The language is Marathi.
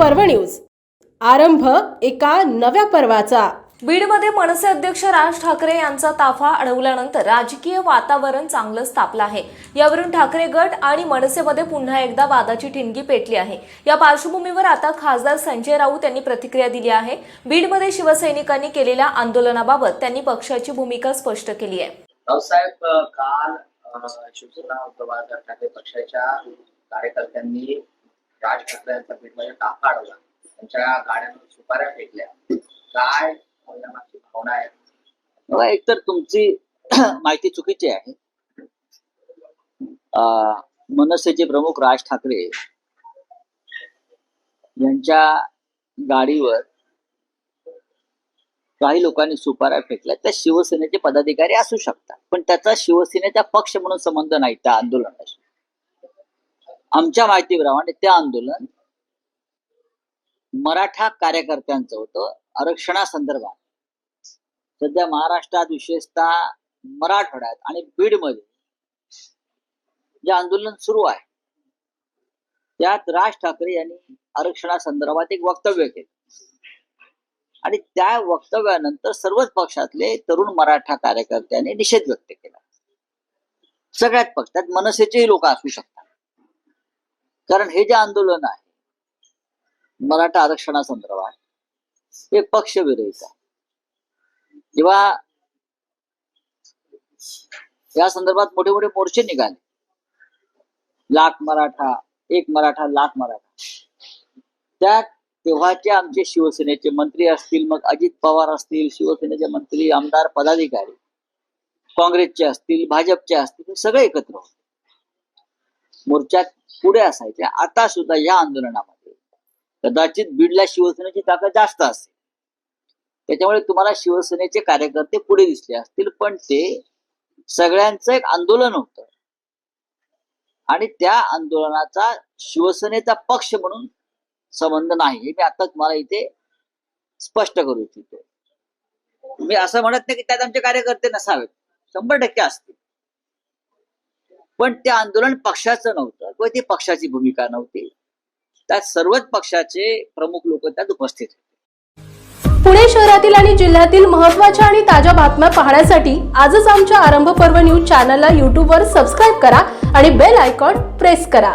न्यूज. आरंभ एका नव्या पर्वाचा. बीडमध्ये मनसे अध्यक्ष राज ठाकरे यांचा ताफा अडवल्यानंतर राजकीय वातावरण चांगलंच तापलं आहे. यावरून ठाकरे गट आणि मनसेमध्ये पुन्हा एकदा वादाची ठिणगी पेटली आहे. या पार्श्वभूमीवर आता खासदार संजय राऊत यांनी प्रतिक्रिया दिली आहे. बीडमध्ये शिवसैनिकांनी केलेल्या आंदोलनाबाबत त्यांनी पक्षाची भूमिका स्पष्ट केली आहे. रावसाहेब काल शिवसेना उद्धव बाळासाहेब ठाकरे पक्षाच्या कार्यकर्त्यांनी राज ठाकरे यांचा बीडमध्ये ताफा अडवला त्यांच्या गाड्यांवर सुपाऱ्या फेकल्या. काय यामागची भावना आहे? बघा एकतर तुमची माहिती चुकीची आहे. अं, मनसेचे प्रमुख राज ठाकरे यांच्या गाडीवर काही लोकांनी सुपाऱ्या फेकल्या. त्या शिवसेनेचे पदाधिकारी असू शकतात पण त्याचा शिवसेनेचा पक्ष म्हणून संबंध नाही त्या आंदोलनाशी. आमच्या माहितीप्रमाणे ते आंदोलन मराठा कार्यकर्त्यांचं होतं आरक्षणासंदर्भात. सध्या महाराष्ट्रात विशेषतः मराठवाड्यात आणि बीडमध्ये जे आंदोलन सुरू आहे त्यात राज ठाकरे यांनी आरक्षणासंदर्भात एक वक्तव्य केलं. आणि त्या वक्तव्यानंतर सर्वच पक्षातले तरुण मराठा कार्यकर्त्यांनी निषेध व्यक्त केला. सगळ्यात पक्षात मनसेचेही लोक असू शकतात. कारण हे जे आंदोलन आहे मराठा आरक्षणासंदर्भात हे पक्षविरहित आहे. जेव्हा या संदर्भात मोठे मोठे मोर्चे निघाले. लाख मराठा एक मराठा लाख मराठा. त्यात तेव्हाचे आमचे शिवसेनेचे मंत्री असतील मग अजित पवार असतील शिवसेनेचे मंत्री आमदार पदाधिकारी काँग्रेसचे असतील भाजपचे असतील सगळे एकत्र होते. मोर्चात पुढे असायचे. आता सुद्धा या आंदोलनामध्ये कदाचित बीडला शिवसेनेची ताकद जास्त असेल. त्याच्यामुळे तुम्हाला शिवसेनेचे कार्यकर्ते पुढे दिसले असतील पण ते सगळ्यांचं एक आंदोलन होतं. आणि त्या आंदोलनाचा शिवसेनेचा पक्ष म्हणून संबंध नाही. हे मी आता तुम्हाला इथे स्पष्ट करू इच्छितो. मी असं म्हणत नाही की त्यात आमचे कार्यकर्ते नसावेत. शंभर टक्के असतील. पण ते आंदोलन पक्षाचं नव्हतं किंवा ती पक्षाची भूमिका नव्हती. त्यात सर्वच पक्षाचे प्रमुख लोक त्यात उपस्थित होते. पुणे शहरातील आणि जिल्ह्यातील महत्त्वाच्या आणि ताज्या बातम्या पाहण्यासाठी आजच आमच्या आरंभ पर्व न्यूज चॅनलला यूट्यूबवर सबस्क्राईब करा आणि बेल आयकॉन प्रेस करा.